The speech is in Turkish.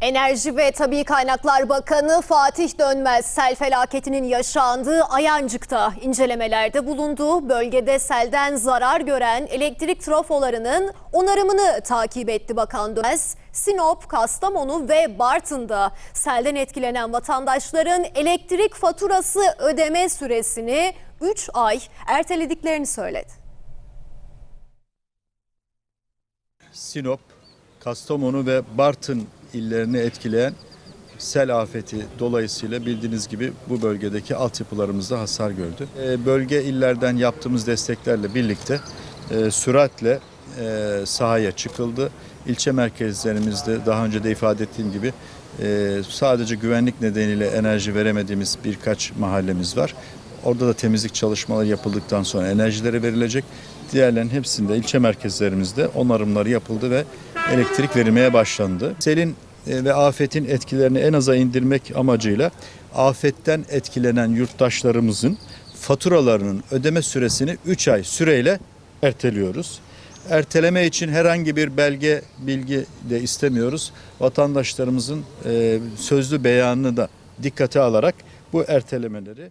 Enerji ve Tabi Kaynaklar Bakanı Fatih Dönmez sel felaketinin yaşandığı Ayancık'ta incelemelerde bulunduğu bölgede selden zarar gören elektrik trafolarının onarımını takip etti Bakan Dönmez. Sinop, Kastamonu ve Bartın'da selden etkilenen vatandaşların elektrik faturası ödeme süresini 3 ay ertelediklerini söyledi. Sinop, Kastamonu ve Bartın illerini etkileyen sel afeti dolayısıyla bildiğiniz gibi bu bölgedeki altyapılarımızda hasar gördü. Ee, Bölge illerden yaptığımız desteklerle birlikte e, süratle e, sahaya çıkıldı. İlçe merkezlerimizde daha önce de ifade ettiğim gibi e, sadece güvenlik nedeniyle enerji veremediğimiz birkaç mahallemiz var. Orada da temizlik çalışmaları yapıldıktan sonra enerjileri verilecek. Diğerlerinin hepsinde ilçe merkezlerimizde onarımları yapıldı ve elektrik verilmeye başlandı. Selin e, ve afetin etkilerini en aza indirmek amacıyla afetten etkilenen yurttaşlarımızın faturalarının ödeme süresini 3 ay süreyle erteliyoruz. Erteleme için herhangi bir belge, bilgi de istemiyoruz. Vatandaşlarımızın e, sözlü beyanını da dikkate alarak bu ertelemeleri